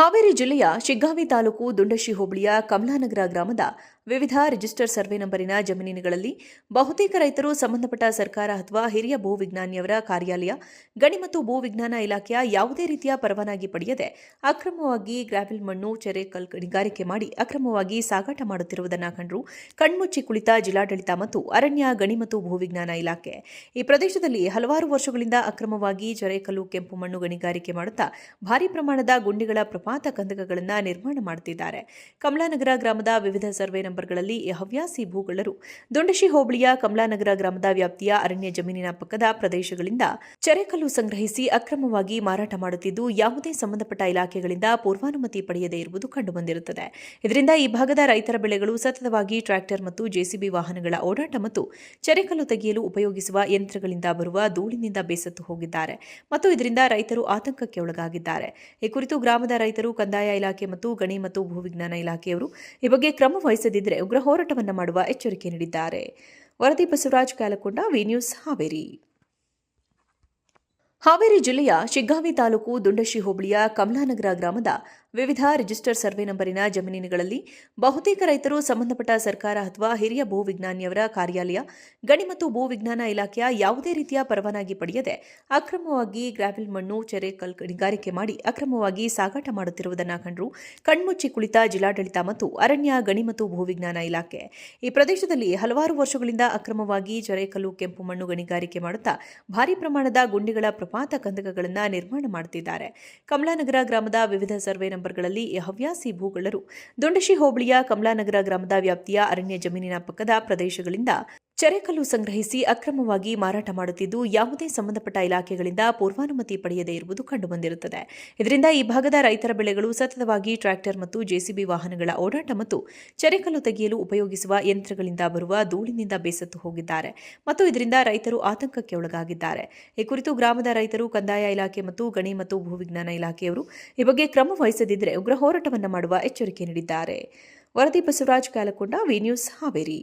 ಹಾವೇರಿ ಜಿಲ್ಲೆಯ ಶಿಗ್ಗಾವಿ ತಾಲೂಕು ದುಂಡಶಿ ಹೋಬಳಿಯ ಕಮಲಾನಗರ ಗ್ರಾಮದ ವಿವಿಧ ರಿಜಿಸ್ಟರ್ ಸರ್ವೆ ನಂಬರಿನ ಜಮೀನುಗಳಲ್ಲಿ ಬಹುತೇಕ ರೈತರು ಸಂಬಂಧಪಟ್ಟ ಸರ್ಕಾರ ಅಥವಾ ಹಿರಿಯ ಭೂವಿಜ್ಞಾನಿಯವರ ಕಾರ್ಯಾಲಯ, ಗಣಿ ಮತ್ತು ಭೂವಿಜ್ಞಾನ ಇಲಾಖೆಯ ಯಾವುದೇ ರೀತಿಯ ಪರವಾನಗಿ ಪಡೆಯದೆ ಅಕ್ರಮವಾಗಿ ಗ್ರಾವೆಲ್ ಮಣ್ಣು, ಚೆರೆ ಕಲ್ ಗಣಿಗಾರಿಕೆ ಮಾಡಿ ಅಕ್ರಮವಾಗಿ ಸಾಗಾಟ ಮಾಡುತ್ತಿರುವುದನ್ನು ಕಂಡು ಕಣ್ಮುಚ್ಚಿ ಕುಳಿತ ಜಿಲ್ಲಾಡಳಿತ ಮತ್ತು ಅರಣ್ಯ, ಗಣಿ ಮತ್ತು ಭೂವಿಜ್ಞಾನ ಇಲಾಖೆ. ಈ ಪ್ರದೇಶದಲ್ಲಿ ಹಲವಾರು ವರ್ಷಗಳಿಂದ ಅಕ್ರಮವಾಗಿ ಜರೆಕಲ್ಲು ಕೆಂಪು ಮಣ್ಣು ಗಣಿಗಾರಿಕೆ ಮಾಡುತ್ತಾ ಭಾರಿ ಪ್ರಮಾಣದ ಗುಂಡಿಗಳ ಪ್ರಪಾತ ಕಂದಕಗಳನ್ನು ನಿರ್ಮಾಣ ಮಾಡುತ್ತಿದ್ದಾರೆ. ಕಮಲಾನಗರ ಗ್ರಾಮದ ವಿವಿಧ ಸರ್ವೆ ನಂಬರ್ಗಳಲ್ಲಿ ಹವ್ಯಾಸಿ ಭೂಗಳರು ದೊಂಡಶಿ ಹೋಬಳಿಯ ಕಮಲಾನಗರ ಗ್ರಾಮದ ವ್ಯಾಪ್ತಿಯ ಅರಣ್ಯ ಜಮೀನಿನ ಪಕ್ಕದ ಪ್ರದೇಶಗಳಿಂದ ಚೆರೆಕಲ್ಲು ಸಂಗ್ರಹಿಸಿ ಅಕ್ರಮವಾಗಿ ಮಾರಾಟ ಮಾಡುತ್ತಿದ್ದು, ಯಾವುದೇ ಸಂಬಂಧಪಟ್ಟ ಇಲಾಖೆಗಳಿಂದ ಪೂರ್ವಾನುಮತಿ ಪಡೆಯದೇ ಇರುವುದು ಕಂಡುಬಂದಿರುತ್ತದೆ. ಇದರಿಂದ ಈ ಭಾಗದ ರೈತರ ಬೆಳೆಗಳು ಸತತವಾಗಿ ಟ್ರ್ಯಾಕ್ಟರ್ ಮತ್ತು ಜೆಸಿಬಿ ವಾಹನಗಳ ಓಡಾಟ ಮತ್ತು ಚೆರೆಕಲ್ಲು ತೆಗೆಯಲು ಉಪಯೋಗಿಸುವ ಯಂತ್ರಗಳಿಂದ ಬರುವ ಧೂಳಿನಿಂದ ಬೇಸತ್ತು ಹೋಗಿದ್ದಾರೆ ಮತ್ತು ಇದರಿಂದ ರೈತರು ಆತಂಕಕ್ಕೆ ಒಳಗಾಗಿದ್ದಾರೆ. ಈ ಕುರಿತು ಗ್ರಾಮದ ರೈತರು ಕಂದಾಯ ಇಲಾಖೆ ಮತ್ತು ಗಣಿ ಮತ್ತು ಭೂವಿಜ್ಞಾನ ಇಲಾಖೆಯವರು ಈ ಬಗ್ಗೆ ಕ್ರಮ ವಹಿಸದಿದ್ದರೆ ಉಗ್ರ ಹೋರಾಟವನ್ನು ಮಾಡುವ ಎಚ್ಚರಿಕೆ ನೀಡಿದ್ದಾರೆ. ವರದಿ ಬಸವರಾಜ್ ಕ್ಯಾಲಕೊಂಡ ವಿ ನ್ಯೂಸ್ ಹಾವೇರಿ. ಹಾವೇರಿ ಜಿಲ್ಲೆಯ ಶಿಗ್ಗಾವಿ ತಾಲೂಕು ದುಂಡಶಿ ಹೋಬಳಿಯ ಕಮಲಾನಗರ ಗ್ರಾಮದ ವಿವಿಧ ರಿಜಿಸ್ಟರ್ ಸರ್ವೆ ನಂಬರಿನ ಜಮೀನುಗಳಲ್ಲಿ ಬಹುತೇಕ ರೈತರು ಸಂಬಂಧಪಟ್ಟ ಸರ್ಕಾರ ಅಥವಾ ಹಿರಿಯ ಭೂವಿಜ್ಞಾನಿಯವರ ಕಾರ್ಯಾಲಯ, ಗಣಿ ಮತ್ತು ಭೂವಿಜ್ಞಾನ ಇಲಾಖೆಯ ಯಾವುದೇ ರೀತಿಯ ಪರವಾನಗಿ ಪಡೆಯದೆ ಅಕ್ರಮವಾಗಿ ಗ್ರಾವೆಲ್ ಮಣ್ಣು, ಚೆರೆ ಕಲ್ ಗಣಿಗಾರಿಕೆ ಮಾಡಿ ಅಕ್ರಮವಾಗಿ ಸಾಗಾಟ ಮಾಡುತ್ತಿರುವುದನ್ನು ಕಂಡು ಕಣ್ಮುಚ್ಚಿ ಕುಳಿತ ಜಿಲ್ಲಾಡಳಿತ ಮತ್ತು ಅರಣ್ಯ, ಗಣಿ ಮತ್ತು ಭೂವಿಜ್ಞಾನ ಇಲಾಖೆ. ಈ ಪ್ರದೇಶದಲ್ಲಿ ಹಲವಾರು ವರ್ಷಗಳಿಂದ ಅಕ್ರಮವಾಗಿ ಜರೆಕಲ್ಲು ಕೆಂಪು ಮಣ್ಣು ಗಣಿಗಾರಿಕೆ ಮಾಡುತ್ತಾ ಭಾರಿ ಪ್ರಮಾಣದ ಗುಂಡಿಗಳ ಪ್ರಪಾತ ಕಂದಕಗಳನ್ನು ನಿರ್ಮಾಣ ಮಾಡುತ್ತಿದ್ದಾರೆ. ಕಮಲಾನಗರ ಗ್ರಾಮದ ವಿವಿಧ ಸರ್ವೆ ನಂಬರ್ಗಳಲ್ಲಿ ಹವ್ಯಾಸಿ ಭೂಗಳರು ದೊಂಡಶಿ ಹೋಬಳಿಯ ಕಮಲಾನಗರ ಗ್ರಾಮದ ವ್ಯಾಪ್ತಿಯ ಅರಣ್ಯ ಜಮೀನಿನ ಪಕ್ಕದ ಪ್ರದೇಶಗಳಿಂದ ಚೆರೆಕಲ್ಲು ಸಂಗ್ರಹಿಸಿ ಅಕ್ರಮವಾಗಿ ಮಾರಾಟ ಮಾಡುತ್ತಿದ್ದು ಯಾವುದೇ ಸಂಬಂಧಪಟ್ಟ ಇಲಾಖೆಗಳಿಂದ ಪೂರ್ವಾನುಮತಿ ಪಡೆಯದೇ ಇರುವುದು ಕಂಡುಬಂದಿರುತ್ತದೆ. ಇದರಿಂದ ಈ ಭಾಗದ ರೈತರ ಬೆಳೆಗಳು ಸತತವಾಗಿ ಟ್ರ್ಯಾಕ್ಟರ್ ಮತ್ತು ಜೆಸಿಬಿ ವಾಹನಗಳ ಓಡಾಟ ಮತ್ತು ಚೆರೆಕಲ್ಲು ತೆಗೆಯಲು ಉಪಯೋಗಿಸುವ ಯಂತ್ರಗಳಿಂದ ಬರುವ ಧೂಳಿನಿಂದ ಬೇಸತ್ತು ಹೋಗಿದ್ದಾರೆ ಮತ್ತು ಇದರಿಂದ ರೈತರು ಆತಂಕಕ್ಕೆ ಒಳಗಾಗಿದ್ದಾರೆ. ಈ ಕುರಿತು ಗ್ರಾಮದ ರೈತರು, ಕಂದಾಯ ಇಲಾಖೆ ಮತ್ತು ಗಣಿ ಮತ್ತು ಭೂವಿಜ್ಞಾನ ಇಲಾಖೆಯವರು ಈ ಬಗ್ಗೆ ಕ್ರಮ ವಹಿಸದಿದ್ದರೆ ಉಗ್ರ ಹೋರಾಟವನ್ನು ಮಾಡುವ ಎಚ್ಚರಿಕೆ ನೀಡಿದ್ದಾರೆ. ವರದಿ ಬಸವರಾಜ್ ಕ್ಯಾಲಕೊಂಡ ವಿ ನ್ಯೂಸ್ ಹಾವೇರಿ.